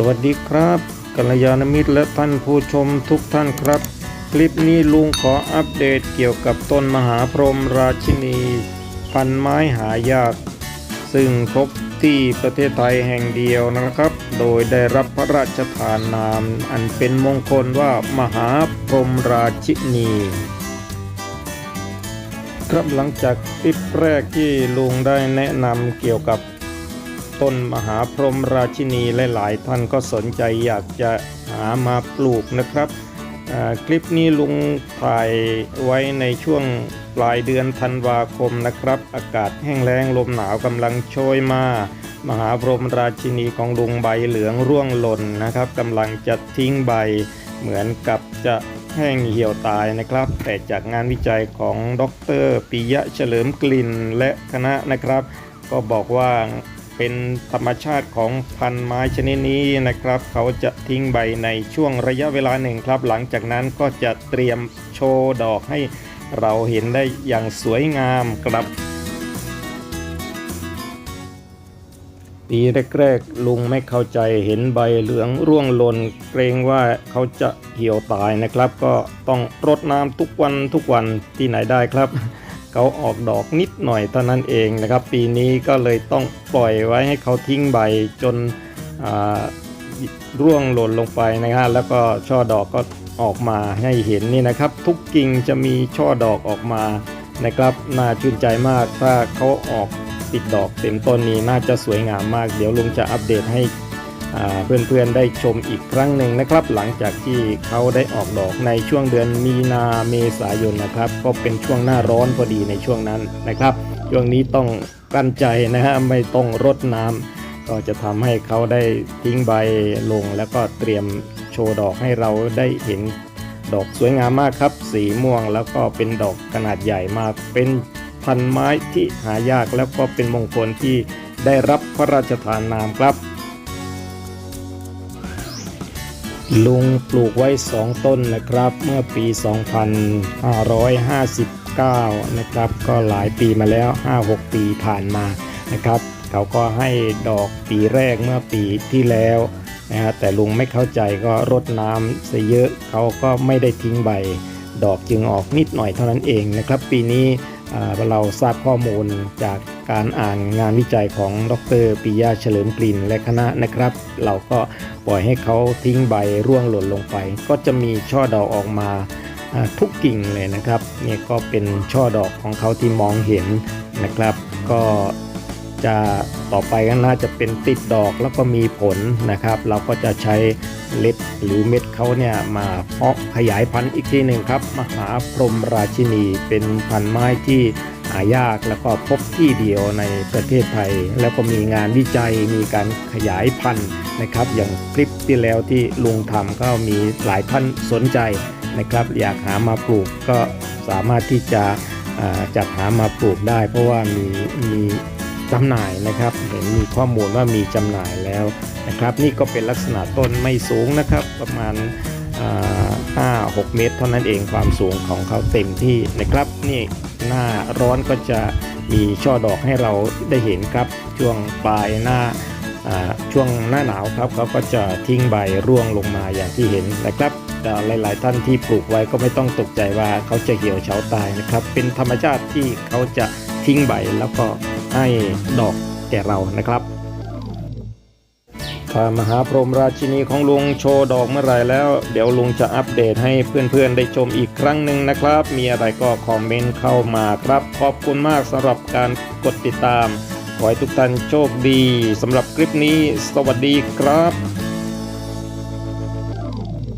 สวัสดีครับกัลยาณมิตรและท่านผู้ชมทุกท่านครับ คลิปนี้ลุงขออัปเดตเกี่ยวกับต้นมหาพรหมราชินี พันไม้หายาก ซึ่งพบที่ประเทศไทยแห่งเดียวนะครับ โดยได้รับพระราชทานนาม อันเป็นมงคลว่ามหาพรหมราชินีครับหลังจากคลิปแรกที่ลุงได้แนะนำเกี่ยวกับ ต้นมหาพรหมราชินีหลายๆท่านก็สนใจอยากจะหามาปลูกนะครับคลิปนี้ลุงถ่ายไว้ในช่วงปลายเดือนธันวาคมนะครับ อากาศแห้งแล้งลมหนาวกำลังโชยมา มหาพรหมราชินีของลุงใบเหลืองร่วงหล่นนะครับกำลังจะทิ้งใบ เหมือนกับจะแห้งเหี่ยวตายนะครับ แต่จากงานวิจัยของดรปิยะเฉลิมกลิ่นและคณะนะครับ ก็บอกว่า เป็นธรรมชาติของพันไม้ชนิดนี้นะครับ เขาจะทิ้งใบในช่วงระยะเวลาหนึ่งครับ หลังจากนั้นก็จะเตรียมโชว์ดอกให้เราเห็นได้อย่างสวยงามครับปีแรกๆลุงไม่เข้าใจเห็นใบเหลืองร่วงหล่นเกรงว่าเขาจะเหี่ยวตายนะครับ ก็ต้องรดน้ำทุกวันทุกวันที่ไหนได้ครับ เขาออกดอกนิดหน่อยเท่านั้นเองนะครับ ปีนี้ก็เลยต้องปล่อยไว้ให้เขาทิ้งใบจนร่วงหล่นลงไปนะฮะแล้วก็ช่อดอกก็ออกมาให้เห็นนี่นะครับ ทุกกิ่งจะมีช่อดอกออกมานะครับน่าชื่นใจมากถ้าเขาออกติดดอกเต็มต้นนี้น่าจะสวยงามมาก เดี๋ยวลุงจะอัปเดตให้ เพื่อนๆได้ชมอีกครั้งหนึ่งนะครับ หลังจากที่เขาได้ออกดอกในช่วงเดือนมีนาเมษายนนะครับ ก็เป็นช่วงหน้าร้อนพอดีในช่วงนั้นนะครับ ช่วงนี้ต้องกั้นใจนะฮะไม่ต้องรดน้ำก็จะทำให้เขาได้ทิ้งใบลง แล้วก็เตรียมโชว์ดอกให้เราได้เห็นดอกสวยงามมากครับ สีม่วงแล้วก็เป็นดอกขนาดใหญ่มาก เป็นพันไม้ที่หายากแล้วก็เป็นมงคลที่ได้รับพระราชทานนามครับ ลุงปลูกไว้ 2 ต้นนะครับ เมื่อปี 2559 นะครับ ก็หลายปีมาแล้ว 5-6 ปีผ่านมานะครับ เขาก็ให้ดอกปีแรกเมื่อปีที่แล้วนะฮะแต่ลุงไม่เข้าใจก็รดน้ำซะเยอะเขาก็ไม่ได้ทิ้งใบ ดอกจึงออกนิดหน่อยเท่านั้นเองนะครับ ปีนี้ เราทราบข้อมูลจากการอ่านงานวิจัยของดรปิยาเฉลิมกลิ่นและคณะนะครับ เราก็ปล่อยให้เขาทิ้งใบร่วงหล่นลงไป ก็จะมีช่อดอกออกมาอ่าทุกกิ่งเลยนะครับนี่ก็เป็นช่อดอกของเขาที่มองเห็นนะครับ ก็ จะต่อไปก็น่าจะเป็นติดดอกแล้วก็มีผลนะครับ เราก็จะใช้เล็ดหรือเม็ดเขาเนี่ยมาเพาะขยายพันธุ์อีกทีหนึ่งครับ มหาพรหมราชินีเป็นพันธุ์ไม้ที่หายากแล้วก็พบที่เดียวในประเทศไทย แล้วก็มีงานวิจัยมีการขยายพันธุ์นะครับ อย่างคลิปที่แล้วที่ลุงทำก็มีหลายท่านสนใจนะครับ อยากหามาปลูกก็สามารถที่จะจัดหามาปลูกได้ เพราะว่ามีมี จำหน่ายนะครับ เห็นมีข้อมูลว่ามีจำหน่ายแล้วนะครับ นี่ก็เป็นลักษณะต้นไม่สูงนะครับ ประมาณห้าหกเมตร เท่านั้นเองความสูงของเขาเต็มที่นะครับ นี่หน้าร้อนก็จะมีช่อดอกให้เราได้เห็นครับ ช่วงปลายหน้าอ่าช่วงหน้าหนาวครับเขาก็จะทิ้งใบร่วงลงมาอย่างที่เห็นนะครับแต่หลาย ๆ ท่านที่ปลูกไว้ก็ไม่ต้องตกใจว่าเขาจะเหี่ยวเฉาตายนะครับ เป็นธรรมชาติที่เขาจะทิ้งใบแล้วก็ ให้ดอกแก่เรานะครับพระมหาพรหมราชินีของลุงโชว์ดอกเมื่อไรแล้ว เดี๋ยวลุงจะอัปเดตให้เพื่อนๆได้ชมอีกครั้งหนึ่งนะครับ มีอะไรก็คอมเมนต์เข้ามาครับ ขอบคุณมากสำหรับการกดติดตาม ขอให้ทุกท่านโชคดีสำหรับคลิปนี้ สวัสดีครับ